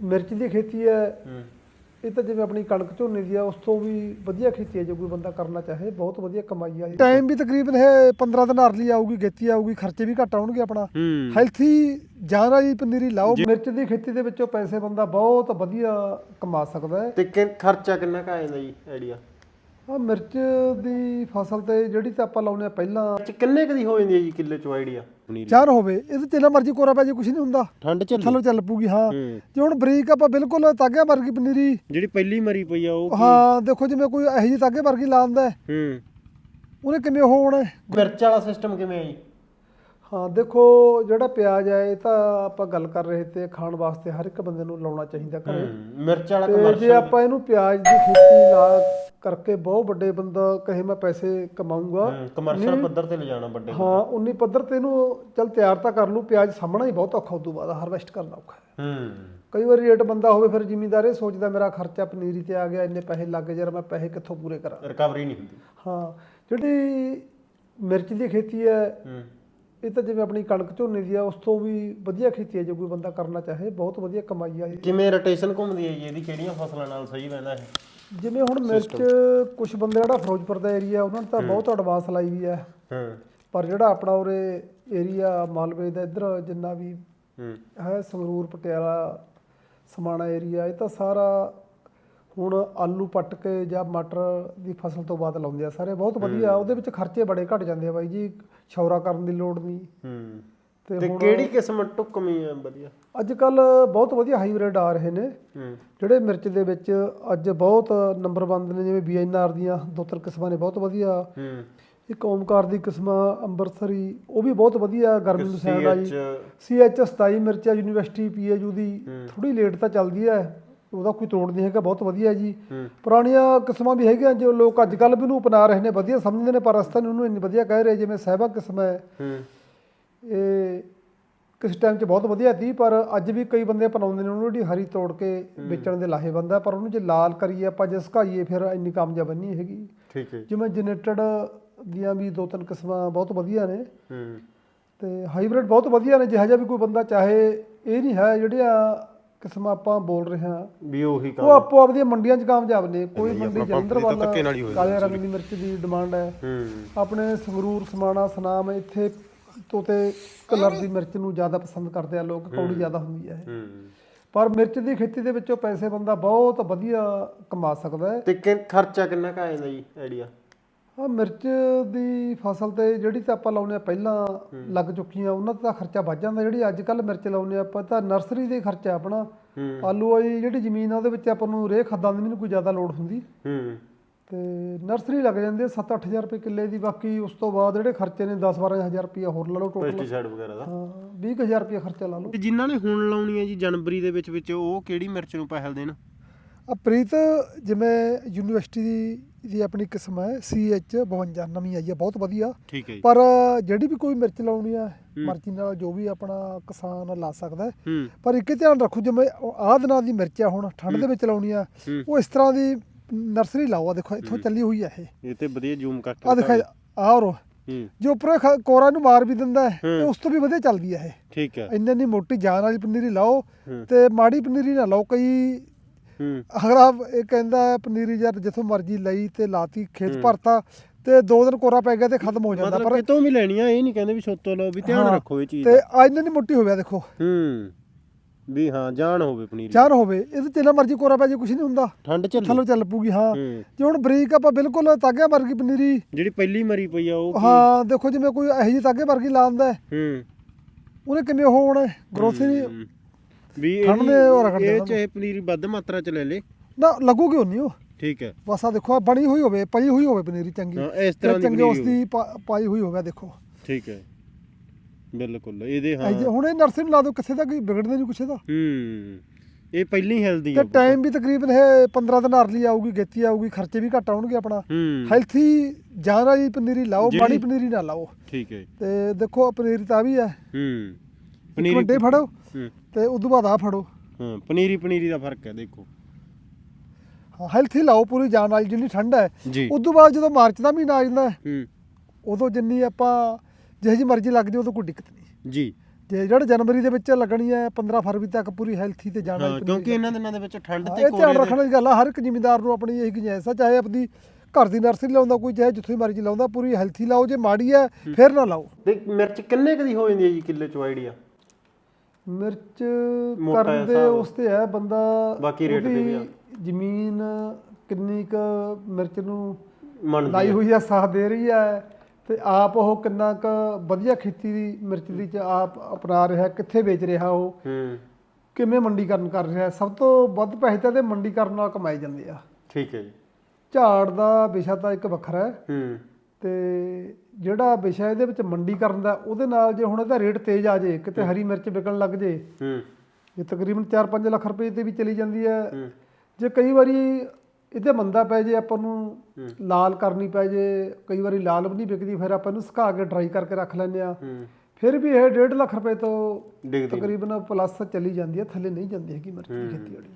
ਮਿਰਚ ਦੀ ਖੇਤੀ ਹੈ ਹੂੰ। ਇਹ ਤਾਂ ਜਿਵੇਂ ਆਪਣੀ ਕਣਕ ਝੋਨੇ ਦੀ ਆ ਉਸ ਤੋਂ ਵੀ ਵਧੀਆ ਖੇਤੀ ਹੈ ਜੇ ਕੋਈ ਬੰਦਾ ਕਰਨਾ ਚਾਹੇ ਬਹੁਤ ਵਧੀਆ ਕਮਾਈ ਆ। ਟਾਈਮ ਵੀ ਤਕਰੀਬਨ ਇਹ 15 ਦਿਨ ਅਰਲੀ ਆਊਗੀ ਗੇਤੀ ਆਊਗੀ ਖਰਚੇ ਵੀ ਘੱਟ ਆਉਣਗੇ ਆਪਣਾ। ਹੂੰ। ਹੈਲਥੀ ਜਾਨ ਵਾਲੀ ਪਨੀਰੀ ਲਾਓ। ਮਿਰਚ ਦੀ ਖੇਤੀ ਦੇ ਵਿੱਚੋਂ ਪੈਸੇ ਬੰਦਾ ਬਹੁਤ ਵਧੀਆ ਕਮਾ ਸਕਦਾ ਹੈ। ਤੇ ਖਰਚਾ ਕਿੰਨਾ ਕੁ ਆ ਜਾਂਦਾ ਜੀ ਆਈਡੀਆ ਆ ਮਿਰਚ ਦੀ ਫਸਲ ਤੇ ਜਿਹੜੀ ਤਾਂ ਆਪਾਂ ਲਾਉਨੇ ਆ ਪਹਿਲਾਂ ਚ ਕਿੰਨੇ ਕਦੀ ਹੋ ਜਾਂਦੀ ਹੈ ਜੀ ਕਿੱਲੇ ਚ ਆਈਡੀਆ? ਚਾਰ ਹੋਵੇ ਇਹਦੇ ਜਿੰਨਾ ਮਰਜ਼ੀ ਕੋਰਾ ਪੈ ਜੇ ਕੁਝ ਨਹੀਂ ਹੁੰਦਾ। ਠੰਡ ਚ ਥੱਲੋਂ ਚੱਲ ਪੂਗੀ ਹਾਂ। ਹੂੰ। ਜੇ ਹੁਣ ਬਰੀਕ ਆਪਾਂ ਬਿਲਕੁਲ ਤਾਗੇ ਵਰਗੀ ਪਨੀਰੀ ਜਿਹੜੀ ਪਹਿਲੀ ਮਰੀ ਪਈ ਆ ਉਹ ਹਾਂ ਦੇਖੋ ਜਿਵੇਂ ਕੋਈ ਇਹੋ ਜਿਹੀ ਤਾਗੇ ਵਰਗੀ ਲਾਉਂਦਾ ਹੈ, ਹੂੰ। ਉਹਨੇ ਕਿਵੇਂ ਹੋਣਾ ਹੈ? ਮਿਰਚ ਵਾਲਾ ਸਿਸਟਮ ਕਿਵੇਂ ਜੀ? ਹਾਂ ਦੇਖੋ ਜਿਹੜਾ ਪਿਆਜ਼ ਹੈ ਇਹ ਤਾਂ ਆਪਾਂ ਗੱਲ ਕਰ ਰਹੇ ਤੇ ਖਾਣ ਵਾਸਤੇ ਹਰ ਇੱਕ ਬੰਦੇ ਨੂੰ ਲਾਉਣਾ ਚਾਹੀਦਾ ਘਰੇ। ਮਿਰਚ ਵਾਲਾ ਤੇ ਜੇ ਕਮਰਸ਼ੀਅਲ ਆਪਾਂ ਇਹਨੂੰ ਪਿਆਜ਼ ਦੀ ਖੇਤੀ ਲਾ ਕਰਕੇ ਬਹੁਤ ਵੱਡੇ ਬੰਦਾ ਕਹੇ ਮੈਂ ਪੈਸੇ ਕਮਾਊਂਗਾ ਕਮਰਸ਼ੀਅਲ ਪੱਧਰ ਤੇ ਲਿਜਾਣਾ ਵੱਡੇ ਹਾਂ ਉਨੀ ਪੱਧਰ ਤੇ ਇਹਨੂੰ ਚੱਲ ਤਿਆਰ ਤਾਂ ਕਰ ਲੂ ਪਿਆਜ਼ ਸਾਹਮਣਾ ਹੀ ਬਹੁਤ ਔਖਾ ਉਦੋਂ ਬਾਅਦ ਹਾਰਵੈਸਟ ਕਰਨਾ ਔਖਾ ਹੈ। ਹੂੰ। ਕਈ ਵਾਰੀ ਰੇਟ ਬੰਦਾ ਹੋਵੇ ਫਿਰ ਜ਼ਿਮੀਂਦਾਰ ਇਹ ਸੋਚਦਾ ਮੇਰਾ ਖਰਚਾ ਪਨੀਰੀ ਤੇ ਆ ਗਿਆ ਇੰਨੇ ਪੈਸੇ ਲੱਗ ਯਾਰ ਮੈਂ ਪੈਸੇ ਕਿੱਥੋਂ ਪੂਰੇ ਕਰਾਂ? ਰਿਕਵਰੀ ਨਹੀਂ ਹੁੰਦੀ। ਹਾਂ ਜਿਹੜੀ ਮਿਰਚ ਦੀ ਖੇਤੀ ਹੈ ਹੂੰ। ਇਹ ਤਾਂ ਜਿਵੇਂ ਆਪਣੀ ਕਣਕ ਝੋਨੇ ਦੀ ਆ ਉਸ ਤੋਂ ਵੀ ਵਧੀਆ ਖੇਤੀ ਹੈ ਜੇ ਕੋਈ ਬੰਦਾ ਕਰਨਾ ਚਾਹੇ ਬਹੁਤ ਵਧੀਆ ਕਮਾਈ ਆ ਕਿਵੇਂ ਰੋਟੇਸ਼ਨ ਘੁੰਮਦੀ ਹੈ ਜੀ? ਇਹਦੀ ਕਿਹੜੀਆਂ ਫਸਲਾਂ ਨਾਲ ਸਹੀ ਰਹਿੰਦਾ ਹੈ ਜਿਵੇਂ ਹੁਣ ਮਿਰਚ ਕੁਝ ਬੰਦੇ ਜਿਹੜਾ ਫਿਰੋਜ਼ਪੁਰ ਦਾ ਏਰੀਆ ਉਹਨਾਂ ਨੇ ਤਾਂ ਬਹੁਤ ਐਡਵਾਂਸ ਲਾਈ ਵੀ ਹੈ ਹੂੰ। ਪਰ ਜਿਹੜਾ ਆਪਣਾ ਉਰੇ ਏਰੀਆ ਮਾਲਵੇ ਦਾ ਇੱਧਰ ਜਿੰਨਾ ਵੀ ਹੂੰ। ਹੈ ਸੰਗਰੂਰ ਪਟਿਆਲਾ ਸਮਾਣਾ ਏਰੀਆ ਇਹ ਤਾਂ ਸਾਰਾ ਹੁਣ ਆਲੂ ਪੱਟ ਕੇ ਜਾਂ ਮਟਰ ਦੀ ਫਸਲ ਤੋਂ ਬਾਅਦ ਲਾਉਂਦੇ ਆ ਸਾਰੇ ਬਹੁਤ ਵਧੀਆ। ਉਹਦੇ ਵਿੱਚ ਖਰਚੇ ਬੜੇ ਘਟ ਜਾਂਦੇ ਆ ਬਾਈ ਜੀ ਛੌਰਾ ਕਰਨ ਦੀ ਲੋੜ ਨਹੀਂ। ਹੂੰ। ਤੇ ਕਿਹੜੀ ਕਿਸਮ ਟੁਕਮੀ ਹੈ ਵਧੀਆ? ਅੱਜ ਕੱਲ ਬਹੁਤ ਵਧੀਆ ਹਾਈਬ੍ਰਿਡ ਆ ਰਹੇ ਨੇ। ਹੂੰ। ਜਿਹੜੇ ਮਿਰਚ ਦੇ ਵਿੱਚ ਅੱਜ ਬਹੁਤ ਨੰਬਰ ਬੰਦ ਨੇ ਜਿਵੇਂ ਬੀਐਨਆਰ ਦੀਆਂ ਦੋ ਤਿੰਨ ਕਿਸਮਾਂ ਨੇ ਬਹੁਤ ਵਧੀਆ। ਹੂੰ। ਇੱਕ ਓਮਕਾਰ ਦੀ ਕਿਸਮਾਂ ਅੰਬਰਸਰੀ ਉਹ ਵੀ ਬਹੁਤ ਵਧੀਆ ਗਰਮੀ ਨੂੰ ਸਹਿਣ ਵਾਲੀ। ਸੀਐਚ 27 ਮਿਰਚਾ ਯੂਨੀਵਰਸਿਟੀ ਪੀਏਯੂ ਦੀ ਥੋੜੀ ਲੇਟ ਤਾਂ ਚੱਲਦੀ ਹੈ ਉਹਦਾ ਕੋਈ ਤੋੜ ਨਹੀਂ ਹੈਗਾ ਬਹੁਤ ਵਧੀਆ ਜੀ। ਹੂੰ। ਪੁਰਾਣੀਆਂ ਕਿਸਮਾਂ ਵੀ ਹੈਗੀਆਂ ਜੋ ਲੋਕ ਅੱਜ ਕੱਲ ਵੀ ਉਹਨੂੰ ਅਪਣਾ ਰਹੇ ਨੇ ਵਧੀਆ ਸਮਝਦੇ ਨੇ ਪਰ ਅਸਤਾਂ ਉਹਨੂੰ ਇੰਨੀ ਵਧੀਆ ਕਹਿ ਰਹੇ ਜਿਵੇਂ ਸਹਿਬਾ ਕਿਸਮ ਹੈ। ਇਹ ਕਿਸ ਟਾਈਮ 'ਚ ਬਹੁਤ ਵਧੀਆ ਸੀ ਪਰ ਅੱਜ ਵੀ ਕਈ ਬੰਦੇ ਅਪਣਾਉਂਦੇ ਨੇ ਉਹਨੂੰ ਜਿਹੜੀ ਹਰੀ ਤੋੜ ਕੇ ਵੇਚਣ ਦੇ ਲਾਹੇਵੰਦ ਹੈ ਪਰ ਉਹਨੂੰ ਜੇ ਲਾਲ ਕਰੀਏ ਆਪਾਂ ਜੇ ਸੁਕਾਈਏ ਫਿਰ ਇੰਨੀ ਕਾਮਯਾਬ ਨਹੀਂ ਹੈਗੀ। ਠੀਕ ਹੈ ਜੀ। ਜਿਵੇਂ ਜਨਰੇਟਡ ਦੀਆਂ ਵੀ ਦੋ ਤਿੰਨ ਕਿਸਮਾਂ ਬਹੁਤ ਵਧੀਆ ਨੇ। ਹੂੰ। ਤੇ ਹਾਈਬ੍ਰਿਡ ਬਹੁਤ ਵਧੀਆ ਨੇ ਜਿਹੋ ਜਿਹਾ ਵੀ ਕੋਈ ਬੰਦਾ ਚਾਹੇ ਇਹ ਨਹੀਂ ਹੈ ਜਿਹੜੀਆਂ ਕਿਸਮਾਂ ਆਪਾਂ ਬੋਲ ਰਹੇ ਹਾਂ। ਵੀ ਉਹੀ ਉਹ ਕੰਮ ਆਪੋ ਆਪਦੀਆਂ ਮੰਡੀਆਂ 'ਚ ਕਾਮਯਾਬ ਨੇ। ਕੋਈ ਮੰਡੀ ਜਲੰਧਰ ਵੱਲ ਕਾਲੇ ਰੰਗ ਦੀ ਮਿਰਚ ਦੀ ਡਿਮਾਂਡ ਹੈ। ਹੂੰ। ਆਪਣੇ ਸੰਗਰੂਰ ਸਮਾਣਾ ਸਨਾਮ ਇੱਥੇ ਤੋਤੇ ਕਲਰ ਦੀ ਮਿਰਚ ਨੂੰ ਜ਼ਿਆਦਾ ਪਸੰਦ ਕਰਦੇ ਆ ਲੋਕ ਕੌੜੀ ਜ਼ਿਆਦਾ ਹੁੰਦੀ ਹੈ ਪਰ ਮਿਰਚ ਦੀ ਖੇਤੀ ਦੇ ਵਿੱਚੋਂ ਪੈਸੇ ਬੰਦਾ ਬਹੁਤ ਵਧੀਆ ਕਮਾ ਸਕਦਾ ਹੈ। ਤੇ ਕਿ ਖਰਚਾ ਕਿੰਨਾ ਕੁ ਆ ਜਾਂਦਾ ਜੀ ਆਈਡੀਆ? ਆ ਮਿਰਚ ਦੀ ਫਸਲ ਤੇ ਜਿਹੜੀ ਤਾਂ ਆਪਾਂ ਲਾਉਨੇ ਆ ਪਹਿਲਾਂ ਲੱਗ ਚੁੱਕੀਆਂ ਉਹਨਾਂ ਦਾ ਤਾਂ ਖਰਚਾ ਵੱਧ ਜਾਂਦਾ। ਜਿਹੜੀ ਅੱਜ ਕੱਲ ਮਿਰਚ ਲਾਉਨੇ ਆ ਆਪਾਂ ਤਾਂ ਨਰਸਰੀ ਦੇ ਖਰਚਾ ਆਪਣਾ। ਆਲੂ ਵਾਲੀ ਜਿਹੜੀ ਜ਼ਮੀਨ ਆ ਉਹਦੇ ਵਿੱਚ ਆਪਾਂ ਨੂੰ ਰੇਹ ਖਾਦਾਂ ਦੀ ਵੀ ਨਹੀਂ ਕੋਈ ਜ਼ਿਆਦਾ ਲੋੜ ਹੁੰਦੀ। ਹੂੰ। ਤੇ ਨਰਸਰੀ ਲੱਗ ਜਾਂਦੀ ਹੈ 7-8000 ਰੁਪਏ ਕਿੱਲੇ ਦੀ। ਬਾਕੀ ਉਸ ਤੋਂ ਬਾਅਦ ਜਿਹੜੇ ਖਰਚੇ ਨੇ 10-12000 ਰੁਪਏ ਹੋਰ ਲਾ ਲਓ ਟੋਟਲ ਪੈਸਟੀਸਾਈਡ ਵਗੈਰਾ ਦਾ। ਹਾਂ 20000 ਰੁਪਏ ਖਰਚਾ ਲਾ ਲਓ। ਤੇ ਜਿਨ੍ਹਾਂ ਨੇ ਹੁਣ ਲਾਉਣੀ ਹੈ ਜੀ ਜਨਵਰੀ ਦੇ ਵਿੱਚ ਵਿੱਚ ਉਹ ਕਿਹੜੀ ਮਿਰਚ ਨੂੰ ਪਹਿਲ ਦੇਣ? ਆ ਪ੍ਰੀਤ ਜਿਵੇਂ ਯੂਨੀਵਰਸਿਟੀ ਦੀ ਦੀ ਆਪਣੀ ਕਿਸਮ ਹੈ CH 52 ਨਵੀਂ ਆਈ ਹੈ ਬਹੁਤ ਵਧੀਆ। ਠੀਕ ਹੈ ਜੀ। ਪਰ ਜਿਹੜੀ ਵੀ ਕੋਈ ਮਿਰਚ ਲਾਉਣੀ ਆ ਮਰਜ਼ੀ ਨਾਲ ਜੋ ਵੀ ਆਪਣਾ ਕਿਸਾਨ ਲਾ ਸਕਦਾ ਹੈ। ਹੂੰ। ਪਰ ਇੱਕ ਧਿਆਨ ਰੱਖੋ ਜਿਵੇਂ ਆਹ ਦਿਨਾਂ ਦੀ ਮਿਰਚ ਆ ਹੁਣ ਠੰਡ ਦੇ ਵਿੱਚ ਲਾਉਣੀ ਆ ਹੂੰ। ਉਹ ਇਸ ਤਰ੍ਹਾਂ ਦੀ ਨਰਸਰੀ ਲਾਓ ਆ ਦੇਖੋ ਇੱਥੋਂ ਚੱਲੀ ਹੋਈ ਆ ਇਹ। ਇਹ ਤੇ ਵਧੀਆ ਜ਼ੂਮ ਕਰਕੇ ਆ ਦੇਖੋ ਆਹ ਰੋ ਹੂੰ। ਜੋ ਉੱਪਰ ਕੋਰਾ ਨੂੰ ਮਾਰ ਵੀ ਦਿੰਦਾ ਹੈ ਤੇ ਉਸ ਤੋਂ ਵੀ ਵਧੀਆ ਚੱਲਦੀ ਆ ਇਹ। ਠੀਕ ਹੈ। ਇੰਨੀ ਇੰਨੀ ਮੋਟੀ ਜਾਨ ਵਾਲੀ ਪਨੀਰੀ ਲਾਓ ਹੂੰ। ਤੇ ਮਾੜੀ ਪਨੀਰੀ ਨਾ ਲਾਓ ਕਈ ਹੂੰ। ਅਗਲਾ ਇਹ ਕਹਿੰਦਾ ਹੈ ਪਨੀਰੀ ਯਾਰ ਜਿੱਥੋਂ ਮਰਜ਼ੀ ਲਈ ਤੇ ਲਾਤੀ ਖੇਤ ਭਰਤਾ ਤੇ ਦੋ ਦਿਨ ਕੋਰਾ ਪੈ ਗਿਆ ਤੇ ਖਤਮ ਹੋ ਜਾਂਦਾ ਮਤਲਬ ਪਰ ਕਿਤੋਂ ਵੀ ਲੈਣੀ ਆ ਇਹ ਨਹੀਂ ਕਹਿੰਦੇ ਵੀ ਸੋਤੋ ਲਓ ਵੀ ਧਿਆਨ ਹਾਂ, ਰੱਖੋ ਇਹ ਚੀਜ਼ ਤੇ ਦਾ। ਆ ਇੰਨੀ ਇੰਨੀ ਮੋਟੀ ਹੋ ਗਿਆ ਦੇਖੋ। ਹੂੰ ਵੀ ਹਾਂ ਜਾਣ ਹੋਵੇ ਪਨੀਰ। ਚਾਰ ਹੋਵੇ ਇਹਦੇ ਤੇ ਨਾ ਮਰਜ਼ੀ ਕੋਰਾ ਪੈ ਜੇ ਕੁਝ ਨਹੀਂ ਹੁੰਦਾ। ਠੰਡ ਚ ਥੱਲੋਂ ਚੱਲ ਪੂਗੀ ਹਾਂ। ਹੂੰ। ਜੇ ਹੁਣ ਬਰੀਕ ਆਪਾਂ ਬਿਲਕੁਲ ਤਾਗੇ ਵਰਗੀ ਪਨੀਰੀ ਜਿਹੜੀ ਪਹਿਲੀ ਮਰੀ ਪਈ ਆ ਉਹ ਹਾਂ ਦੇਖੋ ਜਿਵੇਂ ਕੋਈ ਇਹੋ ਜਿਹੀ ਤਾਗੇ ਵਰਗੀ ਲਾਉਂਦਾ ਹੈ, ਹੂੰ। ਉਹਨੇ ਕਿਵੇਂ ਉਹ ਹੋਣਾ ਗਰੋਥ ਹੀ ਨਹੀਂ ਹੂੰ। ਵੀ ਠੰਡ ਇਹ ਨੇ ਉਹ ਰਗੜ ਇਹ ਦੇਣਾ ਚਾਹੇ ਪਨੀਰ ਵੱਧ ਮਾਤਰਾ ਚ ਲੈ ਲੇ। ਨਾ ਲੱਗੂਗੀ ਨਹੀਂ ਉਹ? ਠੀਕ ਹੈ। ਬਸ ਆ ਦੇਖੋ ਬਣੀ ਹੋਈ ਹੋਵੇ ਪਈ ਹੋਈ ਹੋਵੇ ਪਨੀਰੀ ਚੰਗੀ। ਹਾਂ ਇਸ ਤਰ੍ਹਾਂ ਦੀ ਚੰਗੀ ਉਸ ਦੀ ਪਾਈ ਹੋਈ ਹੋਵੇ ਦੇਖੋ। ਠੀਕ ਹੈ। ਬਿਲਕੁਲ ਇਹਦੇ ਹਾਂ। ਇਹ ਹੁਣ ਇਹ ਨਰਸਰੀ ਲਾ ਦਿਓ ਕਿਸੇ ਦਾ ਕੋਈ ਵਿਗੜਦਾ ਨਹੀਂ ਕੁਛ ਇਹਦਾ ਹੂੰ ਇਹ ਪਹਿਲੀ ਹੈਲਦੀ ਤੇ ਟਾਈਮ ਵੀ ਤਕਰੀਬਨ ਇਹ 15 ਦਿਨ ਅਰਲੀ ਆਊਗੀ ਗੇਤੀ ਆਊਗੀ ਖਰਚੇ ਵੀ ਘੱਟ ਆਉਣਗੇ ਆਪਣਾ। ਹੈਲਥੀ ਜਾਨ ਵਾਲੀ ਪਨੀਰੀ ਲਾਓ ਮਾੜੀ ਪਨੀਰੀ ਨਾ ਲਾਓ। ਠੀਕ ਹੈ। ਤੇ ਦੇਖੋ ਪਨੀਰੀ ਤਾਂ ਵੀ ਹੈ। ਹੂੰ। ਪਨੀਰੀ ਵੱਡੇ ਫੜੋ ਹੂੰ। ਤੇ ਉਦੋਂ ਬਾਅਦ ਆ ਫੜੋ। ਹਾਂ ਪਨੀਰੀ ਪਨੀਰੀ ਦਾ ਫ਼ਰਕ ਹੈ ਦੇਖੋ। ਹਾਂ ਹੈਲਥੀ ਲਾਓ ਪੂਰੀ ਜਾਨ ਵਾਲੀ ਜਿੰਨੀ ਠੰਡ ਹੈ। ਜੀ। ਉਦੋਂ ਬਾਅਦ ਜਦੋਂ ਮਾਰਚ ਦਾ ਮਹੀਨਾ ਆ ਜਾਂਦਾ ਹੈ, ਹੂੰ। ਉਦੋਂ ਜਿੰਨੀ ਆਪਾਂ ਜਿਹੇ ਜੀ ਮਰਜ਼ੀ ਲੱਗ ਜੇ ਉਦੋਂ ਕੋਈ ਦਿੱਕਤ ਨਹੀਂ। ਜੀ। ਜੇ ਜਿਹੜੇ ਜਨਵਰੀ ਦੇ ਵਿੱਚ ਲੱਗਣੀ ਹੈ 15 ਫਰਵਰੀ ਤੱਕ ਪੂਰੀ ਹੈਲਥੀ ਤੇ ਹਾਂ ਇੱਕ ਕਿਉਂਕਿ ਇਹਨਾਂ ਦਿਨਾਂ ਦੇ ਵਿੱਚ ਠੰਡ ਤੇ ਇਹ ਧਿਆਨ ਦੇ ਰੱਖਣ ਵਾਲੀ ਗੱਲ ਆ ਹਰ ਇੱਕ ਜ਼ਿਮੀਂਦਾਰ ਨੂੰ ਆਪਣੀ ਇਹ ਗੁੰਜਾਇਸ਼ ਆ ਚਾਹੇ ਆਪਣੀ ਘਰ ਦੀ ਨਰਸਰੀ ਲਾਉਂਦਾ ਕੋਈ ਚਾਹੇ ਜਿੱਥੋਂ ਹੀ ਮਰਜ਼ੀ ਲਾਉਂਦਾ ਪੂਰੀ ਹੈਲਥੀ ਲਾਓ ਜੇ ਮਾੜੀ ਹੈ ਫਿਰ ਨਾ ਲਾਓ। ਤੇ ਮਿਰਚ ਕਿੰਨੇ ਕਦੀ ਹੋ ਜਾਂਦੀ ਹੈ ਜੀ ਕਿੱਲੇ ਚ ਆਈਡੀਆ? ਮਿਰਚ ਮੋਟਾ ਕਰਨ ਦੇ ਹਿਸਾਬ। ਉਸ ਤੇ ਹੈ ਬੰਦਾ ਬਾਕੀ ਰੇਟ ਤੇ ਵੀ ਆ। ਉਹਦੀ ਜ਼ਮੀਨ ਕਿੰਨੀ ਕ ਮਿਰਚ ਨੂੰ ਮੰਨਦੀ ਲਾਈ ਹੈ। ਹੋਈ ਆ ਸਾਥ ਦੇ ਰਹੀ ਹੈ ਤੇ ਆਪ ਉਹ ਕਿੰਨਾ ਕ ਵਧੀਆ ਖੇਤੀ ਦੀ ਮਿਰਚ ਦੀ ਚ ਆਪ ਅਪਣਾ ਰਿਹਾ ਕਿੱਥੇ ਵੇਚ ਰਿਹਾ ਉਹ? ਹੂੰ। ਕਿਵੇਂ ਮੰਡੀਕਰਨ ਕਰ ਰਿਹਾ? ਸਭ ਤੋਂ ਵੱਧ ਪੈਸੇ ਤਾਂ ਇਹਦੇ ਮੰਡੀਕਰਨ ਨਾਲ ਕਮਾਏ ਜਾਂਦੇ ਆ। ਠੀਕ ਹੈ ਜੀ। ਝਾੜ ਦਾ ਵਿਸ਼ਾ ਤਾਂ ਇੱਕ ਵੱਖਰਾ ਹੈ। ਹੂੰ। ਤੇ ਜਿਹੜਾ ਵਿਸ਼ਾ ਇਹਦੇ ਵਿੱਚ ਮੰਡੀਕਰਨ ਦਾ ਉਹਦੇ ਨਾਲ ਜੇ ਹੁਣ ਇਹਦਾ ਰੇਟ ਤੇਜ਼ ਆ ਜੇ ਕਿਤੇ ਹਰੀ ਮਿਰਚ ਵਿਕਣ ਲੱਗ ਜੇ ਹੂੰ। ਇਹ ਤਕਰੀਬਨ 4-5 ਲੱਖ ਰੁਪਏ ਤੇ ਵੀ ਚਲੀ ਜਾਂਦੀ ਹੈ। ਹੂੰ। ਜੇ ਕਈ ਵਾਰੀ ਇਹਦੇ ਮੰਦਾ ਪੈ ਜੇ ਆਪਾਂ ਨੂੰ ਲਾਲ ਕਰਨੀ ਪੈ ਜੇ ਕਈ ਵਾਰੀ ਲਾਲ ਵੀ ਨਹੀਂ ਵਿਕਦੀ ਫਿਰ ਆਪਾਂ ਇਹਨੂੰ ਸੁਕਾ ਕੇ ਡਰਾਈ ਕਰਕੇ ਰੱਖ ਲੈਂਦੇ ਆ ਹੂੰ। ਫਿਰ ਵੀ ਇਹ 1.5 ਲੱਖ ਰੁਪਏ ਤੋਂ ਤਕਰੀਬਨ ਪਲੱਸ ਚਲੀ ਜਾਂਦੀ ਹੈ ਥੱਲੇ ਨਹੀਂ ਜਾਂਦੀ ਹੈਗੀ ਮਿਰਚ ਦੀ ਖੇਤੀ ਵਾਲੀ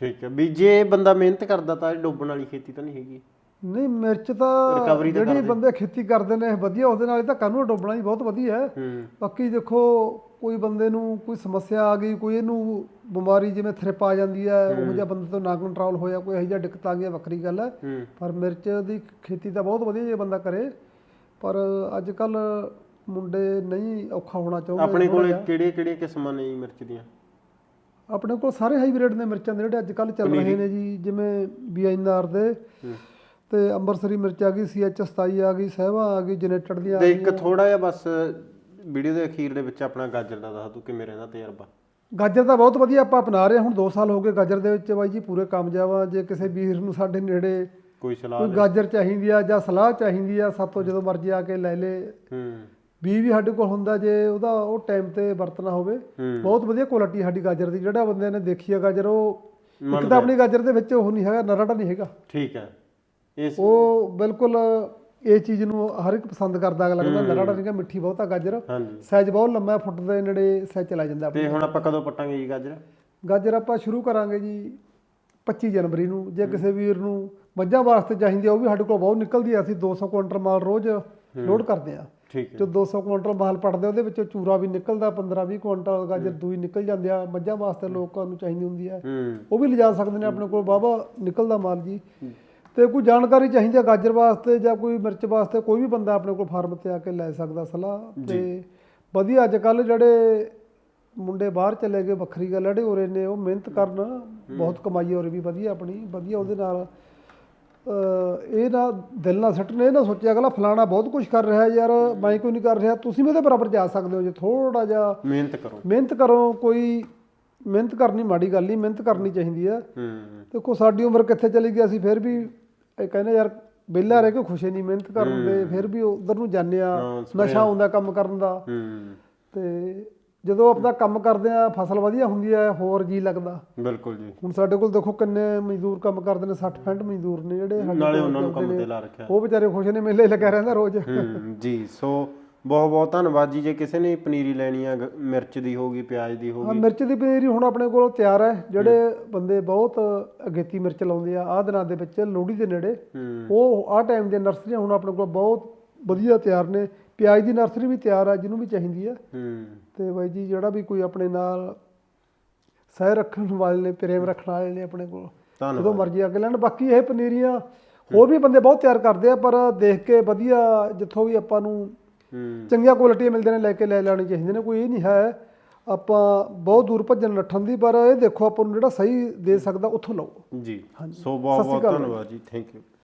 ਠੀਕ ਹੈ। ਵੀ ਜੇ ਬੰਦਾ ਮਿਹਨਤ ਕਰਦਾ ਤਾਂ ਡੋਬਣ ਵਾਲੀ ਖੇਤੀ ਤਾਂ ਨਹੀਂ ਹੈਗੀ। ਨਹੀਂ ਮਿਰਚ ਤਾਂ ਤਾਂ ਜਿਹੜੀ ਕਰਦੇ। ਬੰਦੇ ਖੇਤੀ ਕਰਦੇ ਨੇ ਇਹ ਵਧੀਆ ਉਹਦੇ ਨਾਲ ਤਾਂ ਕਾਨੂੰ ਡੋਬਣਾ ਹੀ ਬਹੁਤ ਵਧੀਆ ਹੈ। ਹੂੰ। ਬਾਕੀ ਦੇਖੋ ਕੋਈ ਬੰਦੇ ਨੂੰ ਕੋਈ ਸਮੱਸਿਆ ਆ ਗਈ ਕੋਈ ਇਹਨੂੰ ਬਿਮਾਰੀ ਜਿਵੇਂ ਥ੍ਰਿਪ ਆ ਜਾਂਦੀ ਹੈ ਉਹ ਜਿਹਾ ਬੰਦੇ ਤੋਂ ਨਾ ਕੰਟਰੋਲ ਹੋਇਆ ਕੋਈ ਇਹੋ ਜਿਹਾ ਦਿੱਕਤ ਆ ਗਈ ਹੈ, ਵੱਖਰੀ ਗੱਲ ਹੈ। ਹੂੰ। ਪਰ ਮਿਰਚ ਦੀ ਖੇਤੀ ਤਾਂ ਬਹੁਤ ਵਧੀਆ ਜੇ ਬੰਦਾ ਕਰੇ ਪਰ ਅੱਜ ਕੱਲ ਮੁੰਡੇ ਨਹੀਂ ਔਖਾ ਹੋਣਾ ਚਾਹੁੰਦੇ ਆਪਣੇ ਕੋਲੇ। ਕਿਹੜੇ ਕਿਹੜੀਆਂ ਕਿਸਮਾਂ ਨੇ ਜੀ ਮਿਰਚ ਦੀਆਂ? ਆਪਣੇ ਕੋਲ ਸਾਰੇ ਹਾਈਬ੍ਰਿਡ ਨੇ ਮਿਰਚਾਂ ਦੇ ਜਿਹੜੇ ਅੱਜ ਕੱਲ ਚੱਲ ਰਹੇ ਨੇ ਜੀ ਜਿਵੇਂ ਬੀਐਨਆਰ ਦੇ। ਹੂੰ। ਤੇ ਅੰਬਰਸਰੀ ਮਿਰਚ ਆ ਗਈ ਸੀਐਚ 27 ਆ ਗਈ ਸਹਿਵਾ ਆ ਗਈ ਜਨਰੇਟਡ ਦੀਆਂ ਆ ਤੇ ਗਈਆਂ। ਇੱਕ ਥੋੜਾ ਜਿਹਾ ਬਸ ਵੀਡੀਓ ਦੇ ਅਖੀਰ ਦੇ ਵਿੱਚ ਆਪਣਾ ਗਾਜਰ ਦਾ ਦੱਸ ਤੂੰ ਕਿਵੇਂ ਰਹਿੰਦਾ ਤਜਰਬਾ? ਗਾਜਰ ਤਾਂ ਬਹੁਤ ਵਧੀਆ ਆਪਾਂ ਅਪਣਾ ਰਹੇ ਹੁਣ 2 ਸਾਲ ਹੋ ਗਏ ਗਾਜਰ ਦੇ ਵਿੱਚ ਬਾਈ ਜੀ ਪੂਰੇ ਕਾਮਯਾਬ ਆ। ਜੇ ਕਿਸੇ ਵੀਰ ਨੂੰ ਸਾਡੇ ਨੇੜੇ ਕੋਈ ਸਲਾਹ ਕੋਈ ਗਾਜਰ ਚਾਹੀਦੀ ਆ ਜਾਂ ਸਲਾਹ ਚਾਹੀਦੀ ਆ ਸਾਤੋਂ ਜਦੋਂ ਮਰਜ਼ੀ ਆ ਕੇ ਲੈ ਲੇ। ਹੂੰ। ਬੀ ਵੀ ਸਾਡੇ ਕੋਲ ਹੁੰਦਾ ਜੇ ਉਹਦਾ ਉਹ ਟਾਈਮ ਤੇ ਵਰਤਣਾ ਹੋਵੇ। ਬਹੁਤ ਵਧੀਆ ਕੁਆਲਿਟੀ ਸਾਡੀ ਗਾਜਰ ਦੀ। ਜਿਹੜਾ ਬੰਦੇ ਨੇ ਦੇਖੀ ਆ ਗਾਜਰ ਉਹ ਇੱਕ ਤਾਂ ਆਪਣੀ ਗਾਜਰ ਦੇ ਵਿੱਚ ਉਹ ਨਹੀਂ ਹੈਗਾ ਨਰਾਟਾ ਨਹੀਂ ਹੈਗਾ। ਠੀਕ ਹੈ। ਇਸ ਉਹ ਬਿਲਕੁਲ ਇਹ ਚੀਜ਼ ਨੂੰ ਹਰ ਇੱਕ ਪਸੰਦ ਕਰਦਾ ਅਗਲਾ ਕਹਿੰਦਾ ਨਰਾਟਾ ਨਹੀਂ ਹੈਗਾ ਮਿੱਠੀ ਬਹੁਤ ਆ ਗਾਜਰ ਹਾਂਜੀ। ਸਾਈਜ਼ ਬਹੁਤ ਲੰਮਾ ਹੈ, ਫੁੱਟ ਦੇ ਨੇੜੇ ਸਾਈਜ਼ ਚਲਾ ਜਾਂਦਾ ਆਪਣਾ। ਤੇ ਹੁਣ ਆਪਾਂ ਕਦੋਂ ਪੱਟਾਂਗੇ ਜੀ ਗਾਜਰ? ਗਾਜਰ ਆਪਾਂ ਸ਼ੁਰੂ ਕਰਾਂਗੇ ਜੀ 25 ਜਨਵਰੀ ਨੂੰ। ਜੇ ਕਿਸੇ ਵੀਰ ਨੂੰ ਮੱਝਾਂ ਵਾਸਤੇ ਚਾਹੀਦੀ ਆ ਉਹ ਵੀ ਸਾਡੇ ਕੋਲ ਬਹੁਤ ਨਿਕਲਦੀ ਆ। ਅਸੀਂ 200 ਕੁਇੰਟਲ ਮਾਲ ਰੋਜ਼ ਲੋਡ ਕਰਦੇ ਆ। ਠੀਕ ਹੈ। ਜੋ 200 ਕੁਇੰਟਲ ਮਾਲ ਪੜਦੇ ਉਹਦੇ ਵਿੱਚੋਂ ਚੂਰਾ ਵੀ ਨਿਕਲਦਾ 15 20 ਕੁਇੰਟਲ ਗਾਜਰ ਦੂਈ ਨਿਕਲ ਜਾਂਦੇ ਆ। ਮੱਝਾਂ ਵਾਸਤੇ ਲੋਕਾਂ ਨੂੰ ਚਾਹੀਦੀ ਹੁੰਦੀ ਆ। ਹੂੰ। ਉਹ ਵੀ ਲਿਜਾ ਸਕਦੇ ਨੇ ਆਪਣੇ ਕੋਲ। ਬਾਬਾ ਨਿਕਲਦਾ ਮਾਲ ਜੀ। ਤੇ ਕੋਈ ਜਾਣਕਾਰੀ ਚਾਹੀਦੀ ਆ ਗਾਜਰ ਵਾਸਤੇ ਜਾਂ ਕੋਈ ਮਿਰਚ ਵਾਸਤੇ ਕੋਈ ਵੀ ਬੰਦਾ ਆਪਣੇ ਕੋਲ ਫਾਰਮ ਤੇ ਆ ਕੇ ਲੈ ਸਕਦਾ ਸਲਾਹ ਤੇ ਵਧੀਆ ਅੱਜ ਕੱਲ ਜਿਹੜੇ ਮੁੰਡੇ ਬਾਹਰ ਚਲੇ ਗਏ ਵੱਖਰੀ ਗੱਲ ਜਿਹੜੇ ਉਰੇ ਨੇ ਉਹ ਮਿਹਨਤ ਕਰਨ ਬਹੁਤ ਕਮਾਈ ਉਰੇ ਵੀ ਵਧੀਆ ਆਪਣੀ ਵਧੀਆ ਉਹਦੇ ਨਾਲ ਇਹ ਨਾ ਦਿਲ ਨਾਲ ਸੱਟਣੇ ਇਹ ਨਾ ਸੋਚਿਆ ਅਗਲਾ ਫਲਾਣਾ ਬਹੁਤ ਕੁਝ ਕਰ ਰਿਹਾ ਯਾਰ ਮੈਂ ਕਿਉਂ ਨਹੀਂ ਕਰ ਰਿਹਾ ਤੁਸੀਂ ਵੀ ਉਹਦੇ ਬਰਾਬਰ ਜਾ ਸਕਦੇ ਹੋ ਜੇ ਥੋੜਾ ਜਿਹਾ ਮਿਹਨਤ ਕਰੋ। ਮਿਹਨਤ ਕਰੋ ਕੋਈ ਮਿਹਨਤ ਕਰਨੀ ਮਾੜੀ ਗੱਲ ਨਹੀਂ ਮਿਹਨਤ ਕਰਨੀ ਚਾਹੀਦੀ ਆ। ਹੂੰ। ਦੇਖੋ ਸਾਡੀ ਉਮਰ ਕਿੱਥੇ ਚਲੀ ਗਈ ਅਸੀਂ ਫਿਰ ਵੀ ਇਹ ਕਹਿੰਦੇ ਯਾਰ ਵਿਹਲਾ ਰਹਿ ਕੇ ਖੁਸ਼ੀ ਨਹੀਂ ਮਿਹਨਤ ਕਰਨ ਦੇ ਫਿਰ ਵੀ ਉਧਰ ਨੂੰ ਜਾਂਦੇ ਆ ਨਸ਼ਾ ਆਉਂਦਾ ਕੰਮ ਕਰਨ ਦਾ। ਤੇ ਜਦੋਂ ਆਪਣਾ ਕੰਮ ਕਰਦੇ ਆ ਫਸਲ ਵਧੀਆ ਹੁੰਦੀ ਆ ਹੋਰ ਜੀ ਲੱਗਦਾ। ਬਿਲਕੁਲ ਜੀ। ਹੁਣ ਸਾਡੇ ਕੋਲ ਦੇਖੋ ਕਿੰਨੇ ਮਜ਼ਦੂਰ ਕੰਮ ਕਰਦੇ ਨੇ 60 65 ਮਜ਼ਦੂਰ ਨੇ ਜਿਹੜੇ ਨਾਲੇ ਉਹਨਾਂ ਨੂੰ ਕੰਮ। ਤੇ ਲਾ ਰੱਖਿਆ। ਉਹ ਵਿਚਾਰੇ ਖੁਸ਼ ਨੇ ਮੇਲੇ ਲੱਗਿਆ ਰਹਿੰਦਾ ਰੋਜ਼। ਜੀ ਸੋ ਬਹੁਤ ਬਹੁਤ ਧੰਨਵਾਦ ਜੀ ਜੇ ਕਿਸੇ ਨੇ ਪਨੀਰੀ ਲੈਣੀ ਆ ਗ- ਮਿਰਚ ਦੀ ਹੋਗੀ ਪਿਆਜ਼ ਦੀ ਹਾਂ ਹੋਗੀ ਮਿਰਚ ਦੀ ਪਨੀਰੀ ਹੁਣ ਆਪਣੇ ਕੋਲ ਤਿਆਰ ਹੈ ਜਿਹੜੇ ਬੰਦੇ ਬਹੁਤ ਅਗੇਤੀ ਮਿਰਚ ਲਾਉਂਦੇ ਆ ਆਹ ਦਿਨਾਂ ਦੇ ਵਿੱਚ ਲੋਹੜੀ ਦੇ ਨੇੜੇ ਹੂੰ। ਉਹ ਆਹ ਟਾਈਮ ਦੀਆਂ ਨਰਸਰੀਆਂ ਹੁਣ ਆਪਣੇ ਕੋਲ ਬਹੁਤ ਵਧੀਆ ਤਿਆਰ ਨੇ। ਪਿਆਜ਼ ਦੀ ਨਰਸਰੀ ਵੀ ਤਿਆਰ ਆ ਜਿਹਨੂੰ ਵੀ ਚਾਹੀਦੀ ਆ। ਹੂੰ। ਤੇ ਬਾਈ ਜੀ ਜਿਹੜਾ ਵੀ ਕੋਈ ਆਪਣੇ ਨਾਲ ਸਹਿ ਰੱਖਣ ਵਾਲੇ ਨੇ ਪ੍ਰੇਮ ਰੱਖਣ ਵਾਲੇ ਨੇ ਆਪਣੇ ਕੋਲ ਧੰਨਵਾਦ। ਜਦੋਂ ਮਰਜ਼ੀ ਆ ਕੇ ਲੈਣ ਬਾਕੀ ਇਹ ਪਨੀਰੀਆਂ ਹੋਰ ਵੀ ਬੰਦੇ ਬਹੁਤ ਤਿਆਰ ਕਰਦੇ ਆ ਪਰ ਦੇਖ ਕੇ ਵਧੀਆ ਜਿੱਥੋਂ ਵੀ ਆਪਾਂ ਨੂੰ ਚੰਗੀਆਂ ਕੁਆਲਿਟੀਆਂ ਮਿਲਦੇ ਨੇ ਲੈ ਕੇ ਲੈ ਲੈਣੀ ਚਾਹੀਦੇ ਨੇ ਕੋਈ ਇਹ ਨਹੀਂ ਹੈ। ਆਪਾਂ ਬਹੁਤ ਦੂਰ ਭੱਜਣ ਨੱਠਣ ਦੀ ਪਰ ਇਹ ਦੇਖੋ ਆਪਾਂ ਨੂੰ ਜਿਹੜਾ ਸਹੀ ਦੇ ਸਕਦਾ ਉੱਥੋਂ ਲਓ। ਜੀ। ਹਾਂਜੀ। ਸੋ ਬਹੁਤ ਬਹੁਤ। ਧੰਨਵਾਦ ਜੀ ਥੈਂਕ ਯੂ